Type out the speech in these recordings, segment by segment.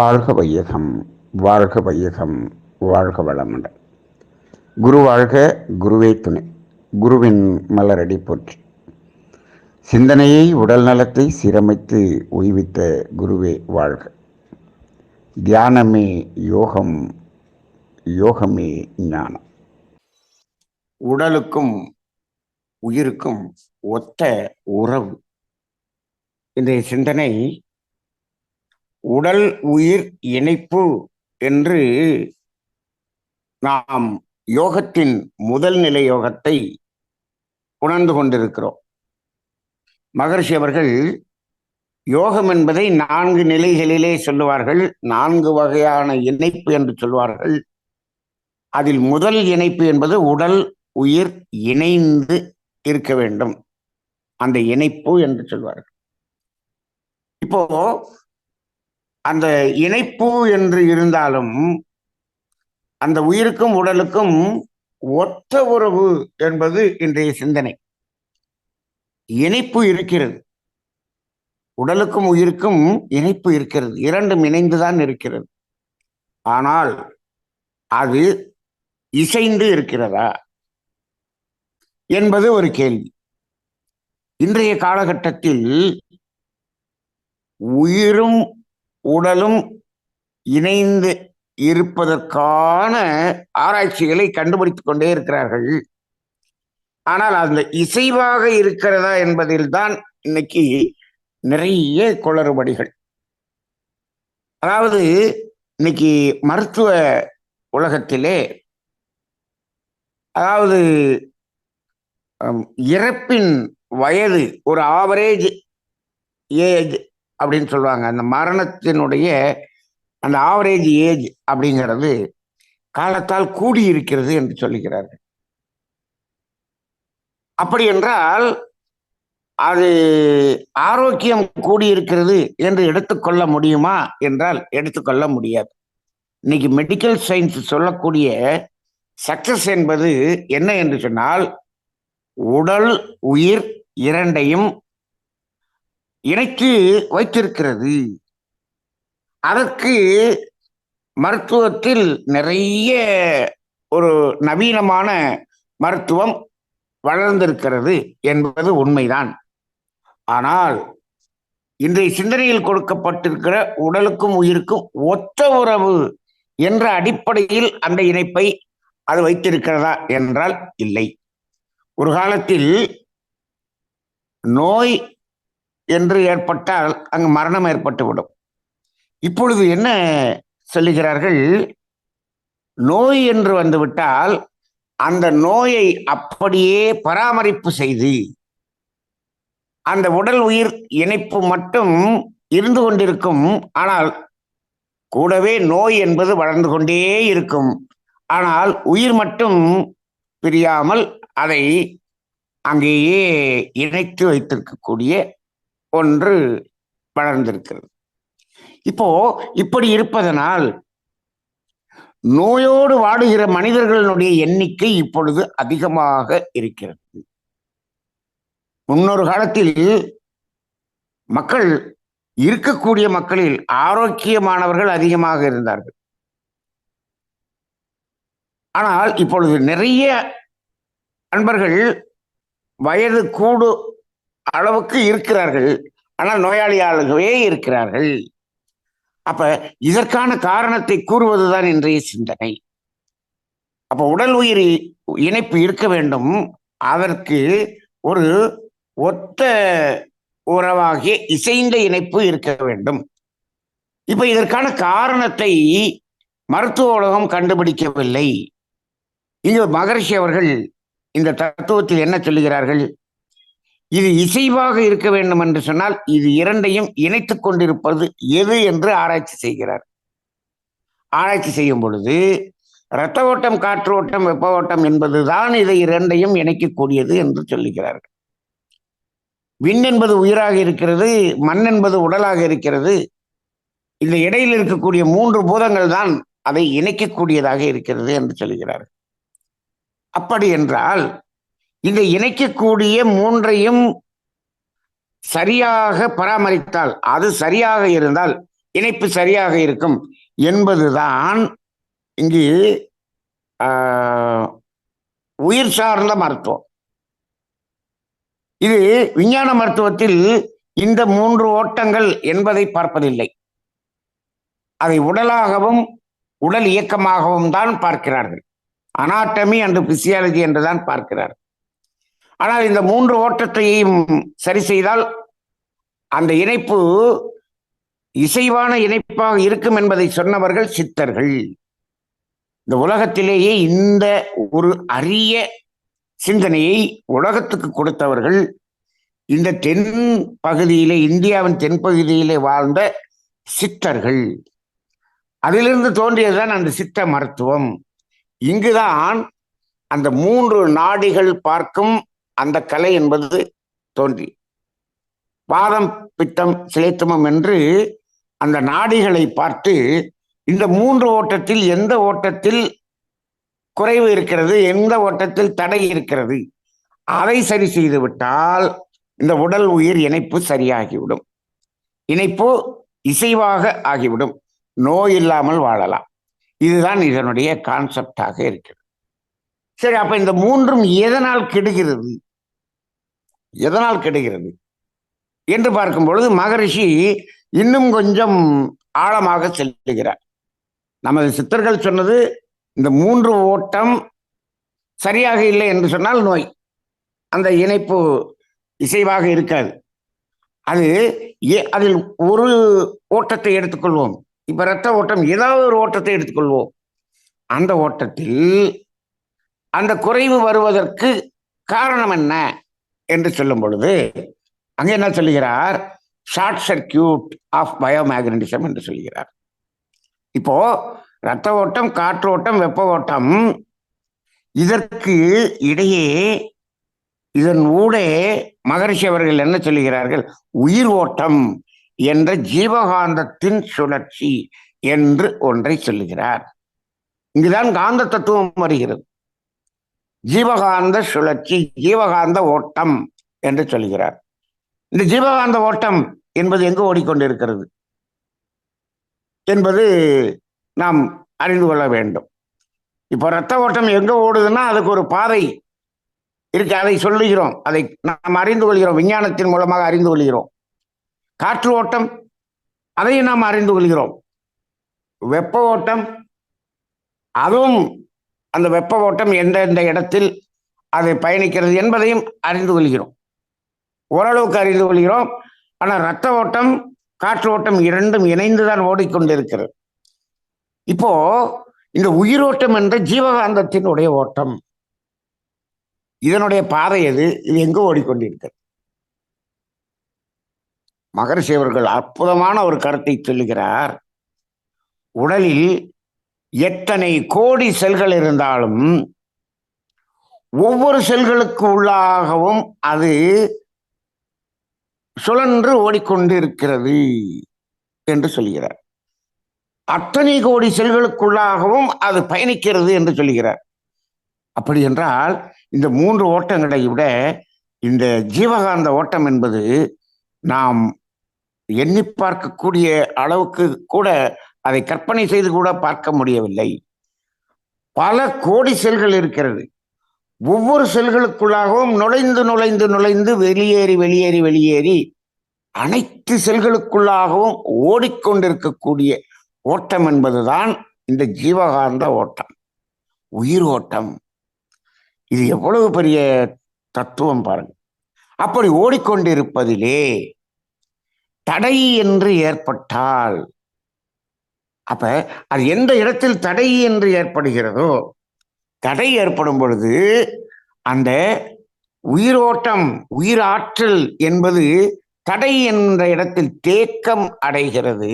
வாழ்க வையகம் வாழ்க வையகம் வாழ்க வளமுடன். குரு வாழ்க குருவே துணை. குருவின் மலரடி போற்றி. சிந்தனையை உடல் நலத்தை சீரமைத்து உய்வித்த குருவே வாழ்க. தியானமே யோகம் யோகமே ஞானம். உடலுக்கும் உயிருக்கும் ஒத்த உறவு. இன்றைய சிந்தனை உடல் உயிர் இணைப்பு என்று நாம் யோகத்தின் முதல் நிலை யோகத்தை உணர்ந்து கொண்டிருக்கிறோம். மகர்ஷி அவர்கள் யோகம் என்பதை நான்கு நிலைகளிலே சொல்லுவார்கள். நான்கு வகையான இணைப்பு என்று சொல்வார்கள். அதில் முதல் இணைப்பு என்பது உடல் உயிர் இணைந்து இருக்க வேண்டும். அந்த இணைப்பு என்று சொல்வார்கள். இப்போ அந்த இணைப்பு என்று இருந்தாலும் அந்த உயிருக்கும் உடலுக்கும் ஒற்ற உறவு என்பது இன்றைய சிந்தனை. இணைப்பு இருக்கிறது. உடலுக்கும் உயிருக்கும் இணைப்பு இருக்கிறது. இரண்டும் இணைந்துதான் இருக்கிறது. ஆனால் அது இசைந்து இருக்கிறதா என்பது ஒரு கேள்வி. இன்றைய காலகட்டத்தில் உயிரும் உடலும் இணைந்து இருப்பதற்கான ஆராய்ச்சிகளை கண்டுபிடித்துக் கொண்டே இருக்கிறார்கள். ஆனால் அந்த இசைவாக இருக்கிறதா என்பதில் தான் இன்னைக்கு நிறைய குளறுபடிகள். அதாவது இன்னைக்கு மருத்துவ உலகத்திலே அதாவது இறப்பின் வயது ஒரு ஆவரேஜ் ஏஜ் அப்படின்னு சொல்லுவாங்க. அந்த மரணத்தினுடைய அந்த ஆவரேஜ் ஏஜ் அப்படிங்கிறது காலத்தால் கூடி இருக்கிறது என்று சொல்லுகிறார்கள். அப்படி என்றால் அது ஆரோக்கியம் கூடியிருக்கிறது என்று எடுத்துக்கொள்ள முடியுமா என்றால் எடுத்துக்கொள்ள முடியாது. இன்னைக்கு மெடிக்கல் சயின்ஸ் சொல்லக்கூடிய சக்சஸ் என்பது என்ன என்று சொன்னால் உடல் உயிர் இரண்டையும் இணைத்து வைத்திருக்கிறது. அதற்கு மருத்துவத்தில் நிறைய ஒரு நவீனமான மருத்துவம் வளர்ந்திருக்கிறது என்பது உண்மைதான். ஆனால் இன்றைய சிந்தனையில் கொடுக்கப்பட்டிருக்கிற உடலுக்கும் உயிருக்கும் ஒத்த உறவு என்ற அடிப்படையில் அந்த இணைப்பை அது வைத்திருக்கிறதா என்றால் இல்லை. ஒரு காலத்தில் நோய் என்று ஏற்பட்டால் அங்கு மரணம் ஏற்பட்டுவிடும். இப்பொழுது என்ன சொல்லுகிறார்கள்? நோய் என்று வந்துவிட்டால் அந்த நோயை அப்படியே பராமரிப்பு செய்து அந்த உடல் உயிர் இணைப்பு மட்டும் இருந்து கொண்டிருக்கும். ஆனால் கூடவே நோய் என்பது வளர்ந்து கொண்டே இருக்கும். ஆனால் உயிர் மட்டும் பிரியாமல் அதை அங்கேயே இணைத்து வைத்திருக்கக்கூடிய ஒன்று வளர்ந்திருக்கிறது. இப்போ இப்படி இருப்பதனால் நோயோடு வாடுகிற மனிதர்களுடைய எண்ணிக்கை இப்பொழுது அதிகமாக இருக்கிறது. முன்னொரு காலத்தில் மக்கள் இருக்கக்கூடிய மக்களில் ஆரோக்கியமானவர்கள் அதிகமாக இருந்தார்கள். ஆனால் இப்பொழுது நிறைய அன்பர்கள் வயது கூடு அளவுக்கு இருக்கிறார்கள். ஆனால் நோயாளியாளர்களே இருக்கிறார்கள். அப்ப இதற்கான காரணத்தை கூறுவதுதான் இன்றைய சிந்தனை. அப்ப உடல் உயிர் இணைப்பு இருக்க வேண்டும். அதற்கு ஒரு ஒத்த உறவாகிய இசைந்த இணைப்பு இருக்க வேண்டும். இப்ப இதற்கான காரணத்தை மருத்துவ உலகம் கண்டுபிடிக்கவில்லை. இங்கு மகரிஷி அவர்கள் இந்த தத்துவத்தில் என்ன சொல்லுகிறார்கள்? இது இசைவாக இருக்க வேண்டும் என்று சொன்னால் இது இரண்டையும் இணைத்துக் கொண்டிருப்பது எது என்று ஆராய்ச்சி செய்கிறார். ஆராய்ச்சி செய்யும் பொழுது இரத்த ஓட்டம் காற்று ஓட்டம் வெப்ப ஓட்டம் என்பதுதான் இதை இரண்டையும் இணைக்கக்கூடியது என்று சொல்லுகிறார்கள். விண் என்பது உயிராக இருக்கிறது மண் என்பது உடலாக இருக்கிறது. இந்த இடையில் இருக்கக்கூடிய மூன்று பூதங்கள் தான் அதை இணைக்கக்கூடியதாக இருக்கிறது என்று சொல்கிறார்கள் அப்படி என்றால் இந்த இணைக்கக்கூடிய மூன்றையும் சரியாக பராமரித்தால் அது சரியாக இருந்தால் இணைப்பு சரியாக இருக்கும் என்பதுதான் இங்கு ஆஹ், உயிர் சார்ந்த மருத்துவம். இது விஞ்ஞான மருத்துவத்தில் இந்த மூன்று ஓட்டங்கள் என்பதை பார்ப்பதில்லை. அதை உடலாகவும் உடல் இயக்கமாகவும் தான் பார்க்கிறார்கள். அனாட்டமி அண்டு பிசியாலஜி என்றுதான் பார்க்கிறார்கள். ஆனால் இந்த மூன்று ஓட்டத்தையும் சரி செய்தால் அந்த இணைப்பு இசைவான இணைப்பாக இருக்கும் என்பதை சொன்னவர்கள் சித்தர்கள். இந்த உலகத்திலேயே இந்த ஒரு அரிய சிந்தனையை உலகத்துக்கு கொடுத்தவர்கள் இந்த தென் பகுதியிலே இந்தியாவின் தென்பகுதியிலே வாழ்ந்த சித்தர்கள். அதிலிருந்து தோன்றியதுதான் அந்த சித்த மருத்துவம். இங்குதான் அந்த மூன்று நாடிகள் பார்க்கும் அந்த கலை என்பது தோன்றி. வாதம் பித்தம் சிலேத்தமம் என்று அந்த நாடிகளை பார்த்து இந்த மூன்று ஓட்டத்தில் எந்த ஓட்டத்தில் குறைவு இருக்கிறது எந்த ஓட்டத்தில் தடை இருக்கிறது அதை சரி செய்து விட்டால் இந்த உடல் உயிர் இணைப்பு சரியாகிவிடும். இணைப்பு இசைவாக ஆகிவிடும். நோய் இல்லாமல் வாழலாம். இதுதான் இதனுடைய கான்செப்டாக இருக்கிறது. சரி அப்ப இந்த மூன்றும் எதனால் கெடுகிறது? எதனால் கிடைக்கிறது என்று பார்க்கும் பொழுது மகரிஷி இன்னும் கொஞ்சம் ஆழமாக செல்லுகிறார் நமது சித்தர்கள் சொன்னது இந்த மூன்று ஓட்டம் சரியாக இல்லை என்று சொன்னால் நோய். அந்த இணைப்பு இசைவாக இருக்காது. அது ஏ- அதில் ஒரு ஓட்டத்தை எடுத்துக்கொள்வோம். இப்ப ரத்த ஓட்டம் ஏதாவது ஒரு ஓட்டத்தை எடுத்துக்கொள்வோம். அந்த ஓட்டத்தில் அந்த குறைவு வருவதற்கு காரணம் என்ன? என்று சொல்லும் பொழுது அங்கே என்ன சொல்லுகிறார்? ஷார்ட் சர்க்கியூட் ஆஃப் பயோமேக்னடிசம் என்று சொல்கிறார் இப்போ ரத்த ஓட்டம் காற்று ஓட்டம் வெப்ப ஓட்டம் இதற்கு இடையே இதன் ஊடே மகரிஷி அவர்கள் என்ன சொல்லுகிறார்கள்? உயிர் ஓட்டம் என்ற ஜீவகாந்தத்தின் சுழற்சி என்று ஒன்றை சொல்லுகிறார். இங்குதான் காந்த தத்துவம் வருகிறது. ஜீவகாந்த சுழற்சி ஜீவகாந்த ஓட்டம் என்று சொல்கிறார். இந்த ஜீவகாந்த ஓட்டம் என்பது எங்கு ஓடிக்கொண்டிருக்கிறது? என்பது நாம் அறிந்து கொள்ள வேண்டும். இப்போ ரத்த ஓட்டம் எங்கே ஓடுதுன்னா அதுக்கு ஒரு பாதை இருக்கு. அதை சொல்லுகிறோம். அதை நாம் அறிந்து கொள்கிறோம். விஞ்ஞானத்தின் மூலமாக அறிந்து கொள்கிறோம். காற்று ஓட்டம் அதையும் நாம் அறிந்து கொள்கிறோம். வெப்ப ஓட்டம் அதுவும் அந்த வெப்ப ஓட்டம் எந்தெந்த இடத்தில் அது பயணிக்கிறது என்பதையும் அறிந்து கொள்கிறோம். ஓரளவுக்கு அறிந்து கொள்கிறோம். ஆனால் ரத்த ஓட்டம் காற்று ஓட்டம் இரண்டும் இணைந்துதான் ஓடிக்கொண்டிருக்கிறது. இப்போ இந்த உயிரோட்டம் என்ற ஜீவகாந்தத்தினுடைய ஓட்டம். இதனுடைய பாதை எது? இது எங்கு ஓடிக்கொண்டிருக்கிறது? மகரிஷி அவர்கள் அற்புதமான ஒரு கருத்தை சொல்லுகிறார். உடலில் எத்தனை கோடி செல்கள் இருந்தாலும் ஒவ்வொரு செல்களுக்கு உள்ளாகவும் அது சுழன்று ஓடிக்கொண்டிருக்கிறது என்று சொல்கிறார். அத்தனை கோடி செல்களுக்குள்ளாகவும் அது பயணிக்கிறது என்று சொல்கிறார். அப்படி என்றால் இந்த மூன்று ஓட்டங்களை விட இந்த ஜீவகாந்த ஓட்டம் என்பது நாம் எண்ணி பார்க்கக்கூடிய அளவுக்கு கூட அதை கற்பனை செய்து கூட பார்க்க முடியவில்லை. பல கோடி செல்கள் இருக்கிறது. ஒவ்வொரு செல்களுக்குள்ளாகவும் நுழைந்து நுழைந்து நுழைந்து வெளியேறி வெளியேறி வெளியேறி அனைத்து செல்களுக்குள்ளாகவும் ஓடிக்கொண்டிருக்கக்கூடிய ஓட்டம் என்பதுதான் இந்த ஜீவகாந்த ஓட்டம். உயிர் ஓட்டம். இது எவ்வளவு பெரிய தத்துவம் பாருங்க. அப்படி ஓடிக்கொண்டிருப்பதிலே தடை என்று ஏற்பட்டால் அப்ப அது எந்த இடத்தில் தடை என்று ஏற்படுகிறதோ தடை ஏற்படும் பொழுது அந்த உயிரோட்டம் உயிராற்றல் என்பது தடை என்ற இடத்தில் தேக்கம் அடைகிறது.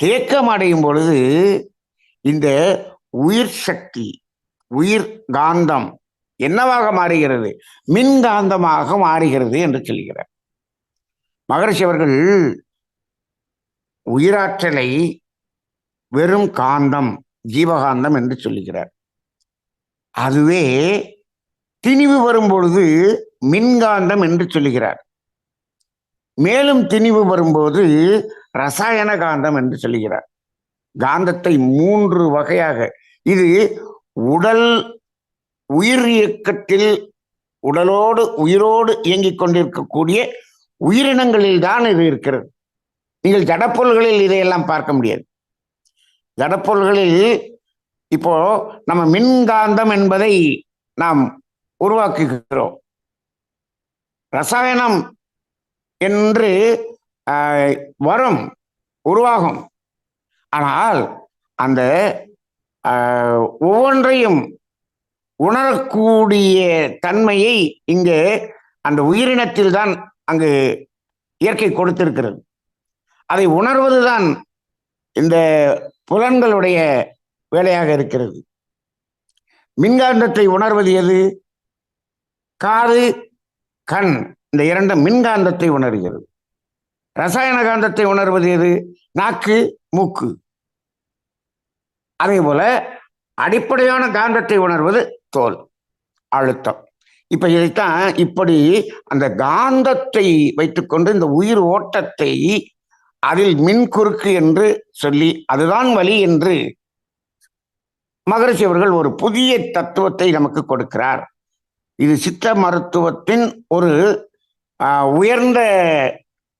தேக்கம் அடையும் பொழுது இந்த உயிர் சக்தி உயிர் காந்தம் என்னவாக மாறுகிறது? மின்காந்தமாக மாறுகிறது என்று சொல்கிறார். மகரிஷி அவர்கள் உயிராற்றலை வெறும் காந்தம் ஜீவகாந்தம் என்று சொல்லுகிறார். அதுவே திணிவு வரும் பொழுது மின்காந்தம் என்று சொல்லுகிறார். மேலும் திணிவு வரும்போது ரசாயன காந்தம் என்று சொல்லுகிறார். காந்தத்தை மூன்று வகையாக இது உடல் உயிர் இயக்கத்தில் உடலோடு உயிரோடு இயங்கிக் கொண்டிருக்கக்கூடிய உயிரினங்களில் தான் இது இருக்கிறது. நீங்கள் ஜடப்பொருள்களில் இதையெல்லாம் பார்க்க முடியாது. ஜடப்பொருள்களில் இப்போ நம்ம மின்காந்தம் என்பதை நாம் உருவாக்குகிறோம். ரசாயனம் என்று வரும் உருவாகும். ஆனால் அந்த ஒவ்வொன்றையும் உணரக்கூடிய தன்மையை இங்கே அந்த உயிரினத்தில் தான் அங்கு இயற்கை கொடுத்திருக்கிறது. அதை உணர்வதுதான் இந்த புலன்களுடைய வேலையாக இருக்கிறது. மின்காந்தத்தை உணர்வது எது? காது கண் இந்த இரண்டு மின்காந்தத்தை உணர்கிறது. ரசாயன காந்தத்தை உணர்வது எது? நாக்கு மூக்கு. அதே போல அடிப்படையான காந்தத்தை உணர்வது தோல் அழுத்தம். இப்ப இதைத்தான் இப்படி அந்த காந்தத்தை வைத்துக்கொண்டு இந்த உயிர் ஓட்டத்தை அதில் மின் குறுக்கு என்று சொல்லி அதுதான் வழி என்று மகரிஷி அவர்கள் ஒரு புதிய தத்துவத்தை நமக்கு கொடுக்கிறார். இது சித்த மருத்துவத்தின் ஒரு உயர்ந்த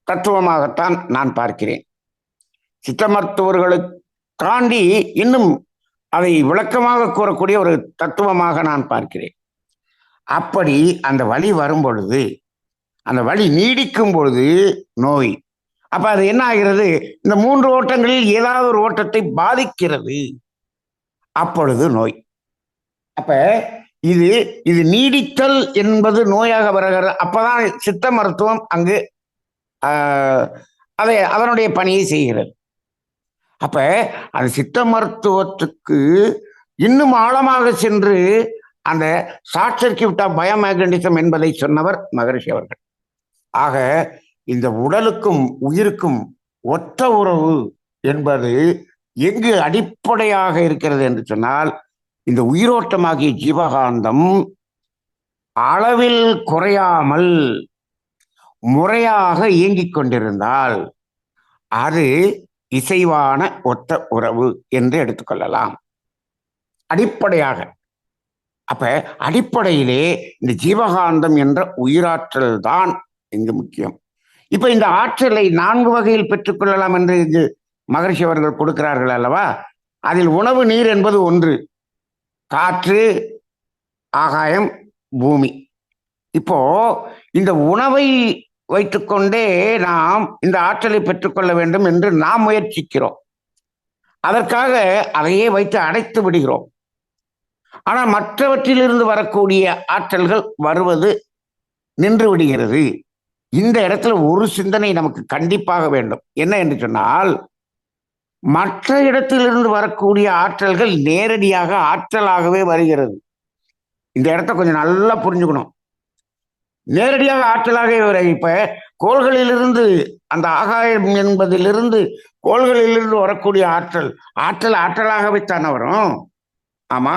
தத்துவமாகத்தான் நான் பார்க்கிறேன். சித்த மருத்துவர்களை தாண்டி இன்னும் அதை விளக்கமாக கூறக்கூடிய ஒரு தத்துவமாக நான் பார்க்கிறேன். அப்படி அந்த வழி வரும் பொழுது அந்த வழி நீடிக்கும் பொழுது நோய் அப்ப அது என்ன ஆகிறது? இந்த மூன்று ஓட்டங்களில் ஏதாவது ஒரு ஓட்டத்தை பாதிக்கிறது. அப்பொழுது நோய். அப்ப இது இது நீடித்தல் என்பது நோயாக வருகிறது. அப்பதான் சித்த மருத்துவம் அங்கு ஆஹ், அதை அதனுடைய பணியை செய்கிறது. அப்ப அந்த சித்த மருத்துவத்துக்கு இன்னும் ஆழமாக சென்று அந்த ஷார்ட் சர்க்கியூட் ஆஃப் பயோமேக்னடிசம் என்பதை சொன்னவர் மகரிஷி அவர்கள். ஆக இந்த உடலுக்கும் உயிருக்கும் ஒற்ற உறவு என்பது எங்கு அடிப்படையாக இருக்கிறது என்று சொன்னால் இந்த உயிரோட்டமாகிய ஜீவகாந்தம் அளவில் குறையாமல் முறையாக இயங்கிக் கொண்டிருந்தால் அது இசைவான ஒத்த உறவு என்று எடுத்துக்கொள்ளலாம் அடிப்படையாக. அப்ப அடிப்படையிலே இந்த ஜீவகாந்தம் என்ற உயிராற்றல் தான் இங்கு முக்கியம். இப்ப இந்த ஆற்றலை நான்கு வகையில் பெற்றுக்கொள்ளலாம் என்று இங்கு மகரிஷி அவர்கள் கொடுக்கிறார்கள் அல்லவா? அதில் உணவு நீர் என்பது ஒன்று. காற்று ஆகாயம் பூமி. இப்போ இந்த உணவை வைத்துக்கொண்டே நாம் இந்த ஆற்றலை பெற்றுக்கொள்ள வேண்டும் என்று நாம் முயற்சிக்கிறோம். அதற்காக அதையே வைத்து அடைத்து விடுகிறோம். ஆனால் மற்றவற்றிலிருந்து வரக்கூடிய ஆற்றல்கள் வருவது நின்று விடுகிறது. இந்த இடத்துல ஒரு சிந்தனை நமக்கு கண்டிப்பாக வேண்டும். என்ன என்று சொன்னால் மற்ற இடத்திலிருந்து வரக்கூடிய ஆற்றல்கள் நேரடியாக ஆற்றலாகவே வருகிறது. இந்த இடத்த கொஞ்சம் நல்லா புரிஞ்சுக்கணும். நேரடியாக ஆற்றலாகவே வர இப்ப கோள்களிலிருந்து அந்த ஆகாயம் என்பதிலிருந்து கோள்களிலிருந்து வரக்கூடிய ஆற்றல் ஆற்றல் ஆற்றலாகவே தானே வரும். ஆமா.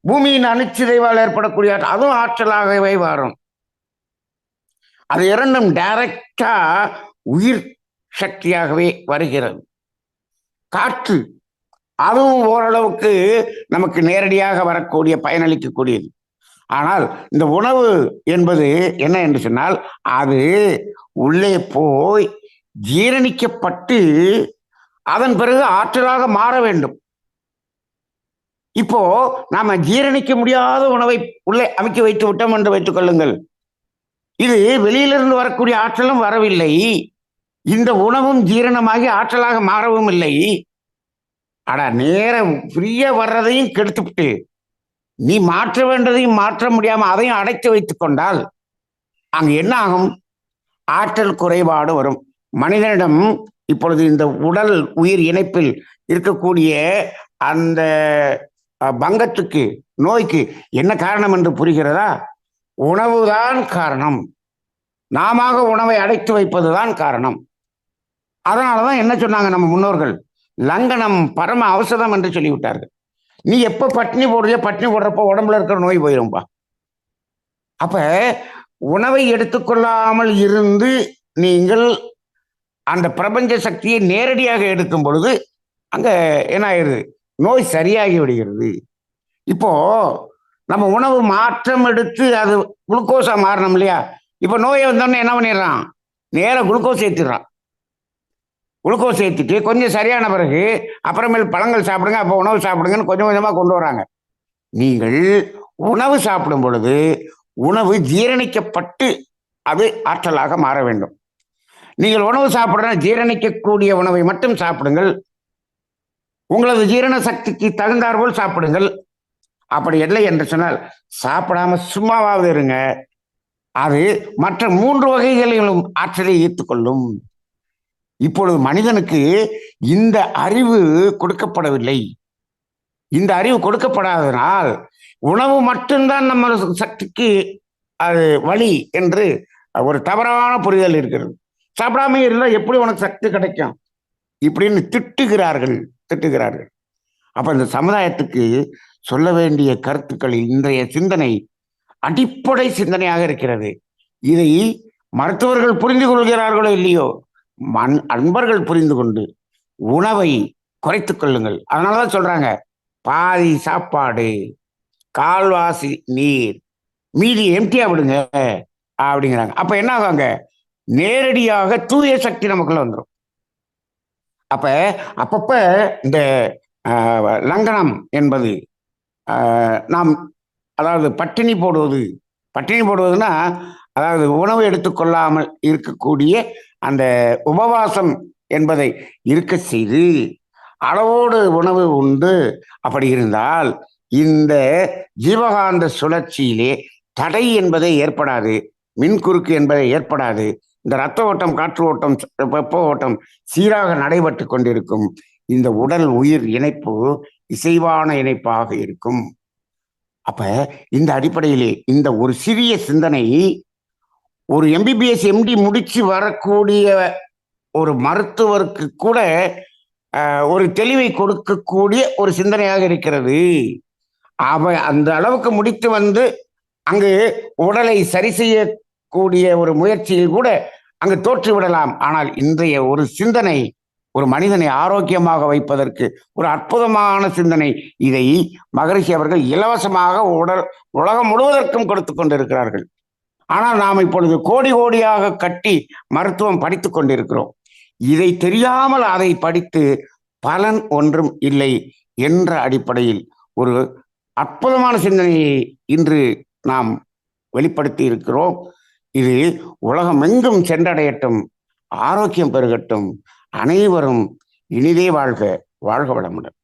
பூமியின் அணுச்சிதைவால் ஏற்படக்கூடிய ஆற்றல் அதுவும் ஆற்றலாகவே வரும். அது இரண்டும் டைரக்டா உயிர் சக்தியாகவே வருகிறது. காற்று அதுவும் ஓரளவுக்கு நமக்கு நேரடியாக வரக்கூடிய பயனளிக்கக்கூடியது. ஆனால் இந்த உணவு என்பது என்ன என்று சொன்னால் அது உள்ளே போய் ஜீரணிக்கப்பட்டு அதன் பிறகு ஆற்றலாக மாற வேண்டும். இப்போ நாம ஜீரணிக்க முடியாத உணவை உள்ளே அமைக்க வைத்து விட்டோம் என்று வைத்துக் கொள்ளுங்கள். இது வெளியிலிருந்து வரக்கூடிய ஆற்றலும் வரவில்லை. இந்த உணவும் ஜீரணமாகி ஆற்றலாக மாறவும் இல்லை. ஆனா நேரம் ஃப்ரீயா வர்றதையும் கெடுத்துவிட்டு நீ மாற்ற வேண்டதையும் மாற்ற முடியாம அதையும் அடைத்து வைத்துக் கொண்டால் அங்கு என்ன ஆகும்? ஆற்றல் குறைபாடு வரும். மனிதனிடம் இப்பொழுது இந்த உடல் உயிர் இணைப்பில் இருக்கக்கூடிய அந்த பங்கத்துக்கு நோய்க்கு என்ன காரணம் என்று புரிகிறதா? உணவுதான் காரணம். நாம உணவை அடைத்து வைப்பதுதான் காரணம். அதனாலதான் என்ன சொன்னாங்க நம்ம முன்னோர்கள்? லங்கனம் பரம அவசரம் என்று சொல்லிவிட்டார்கள். நீ எப்ப பட்னி போடுறியோ பட்னி போடுறப்ப உடம்புல இருக்கிற நோய் போயிரும்பா. அப்ப உணவை எடுத்துக்கொள்ளாமல் இருந்து நீங்கள் அந்த பிரபஞ்ச சக்தியை நேரடியாக எடுக்கும் பொழுது அங்க என்ன ஆயிடுது? நோய் சரியாகி விடுகிறது. இப்போ நம்ம உணவு மாற்றம் எடுத்து அது குளுக்கோஸா மாறணும் இல்லையா? இப்போ நோயை வந்தோடனே என்ன பண்ணிடுறான்? நேராக குளுக்கோஸ் ஏற்றிடுறான் குளுக்கோஸ் ஏற்றிட்டு கொஞ்சம் சரியான பிறகு அப்புறமேல் பழங்கள் சாப்பிடுங்க அப்போ உணவு சாப்பிடுங்கன்னு கொஞ்சம் கொஞ்சமாக கொண்டு வராங்க. நீங்கள் உணவு சாப்பிடும் பொழுது உணவு ஜீரணிக்கப்பட்டு அது ஆற்றலாக மாற வேண்டும். நீங்கள் உணவு சாப்பிட்ற ஜீரணிக்கக்கூடிய உணவை மட்டும் சாப்பிடுங்கள். உங்களது ஜீரண சக்திக்கு தகுந்தாற்போல் சாப்பிடுங்கள். அப்படி இல்லை என்று சொன்னால் சாப்பிடாம சும்மாவாவது இருங்க. அது மற்ற மூன்று வகைகளிலும் ஆற்றலை ஈர்த்துக்கொள்ளும். இப்பொழுது மனிதனுக்கு இந்த அறிவு கொடுக்கப்படவில்லை. இந்த அறிவு கொடுக்கப்படாததனால் உணவு மட்டும்தான் நம்ம சக்திக்கு அது வழி என்று ஒரு தவறான புரிதல் இருக்கிறது. சாப்பிடாம இருந்தால் எப்படி உனக்கு சக்தி கிடைக்கும்? இப்படின்னு திட்டுகிறார்கள் திட்டுகிறார்கள். அப்ப இந்த சமுதாயத்துக்கு சொல்ல வேண்டிய கருத்துக்கள் இன்றைய சிந்தனை அடிப்படை சிந்தனையாக இருக்கிறது. இதை மருத்துவர்கள் புரிந்து கொள்கிறார்களோ இல்லையோ? மண் அன்பர்கள் புரிந்து கொண்டு உணவை குறைத்து கொள்ளுங்கள். அதனாலதான் சொல்றாங்க பாதி சாப்பாடு கால்வாசி நீர் மீதி எம்டியா விடுங்க அப்படிங்கிறாங்க. அப்ப என்ன ஆகாங்க? நேரடியாக தூய சக்தி நமக்குள்ள வந்துடும் அப்ப அப்பப்ப இந்த லங்கனம் என்பது நாம் அதாவது பட்டினி போடுவது பட்டினி போடுவதுன்னா அதாவது உணவு எடுத்துக்கொள்ளாமல் இருக்கக்கூடிய அந்த உபவாசம் என்பதை இருக்க செய்து அளவோடு உணவு உண்டு. அப்படி இருந்தால் இந்த ஜீவகாந்த சுழற்சியிலே தடை என்பதை ஏற்படாது மின்குறுக்கு என்பதை ஏற்படாது. இந்த ரத்த ஓட்டம் காற்று ஓட்டம் வெப்ப ஓட்டம் சீராக நடைபெற்று கொண்டிருக்கும் இந்த உடல் உயிர் இணைப்பு இசைவான இணைப்பாக இருக்கும். அப்ப இந்த அடிப்படையிலே இந்த ஒரு சிறிய சிந்தனை ஒரு எம்பிபிஎஸ் எம்டி முடிச்சு வரக்கூடிய ஒரு மருத்துவருக்கு கூட ஒரு தெளிவை கொடுக்கக்கூடிய ஒரு சிந்தனையாக இருக்கிறது. அவ அந்த அளவுக்கு முடித்து வந்து அங்கு உடலை சரி செய்யக்கூடிய ஒரு முயற்சியில் கூட அங்கு தோற்றுவிடலாம். ஆனால் இன்றைய ஒரு சிந்தனை ஒரு மனிதனை ஆரோக்கியமாக வைப்பதற்கு ஒரு அற்புதமான சிந்தனை. இதை மகரிஷி அவர்கள் இலவசமாக உடல் உலகம் முழுவதற்கும் கொடுத்து கொண்டிருக்கிறார்கள். ஆனால் நாம் இப்பொழுது கோடி கோடியாக கட்டி மருத்துவம் படித்துக் கொண்டிருக்கிறோம். இதை தெரியாமல் அதை படித்து பலன் ஒன்றும் இல்லை என்ற அடிப்படையில் ஒரு அற்புதமான சிந்தனையை இன்று நாம் வெளிப்படுத்தி இருக்கிறோம். இது உலகம் எங்கும் சென்றடையட்டும் ஆரோக்கியம் பெருகட்டும் அனைவரும் இனிதே வாழ்க வாழ்க வளமுடன்.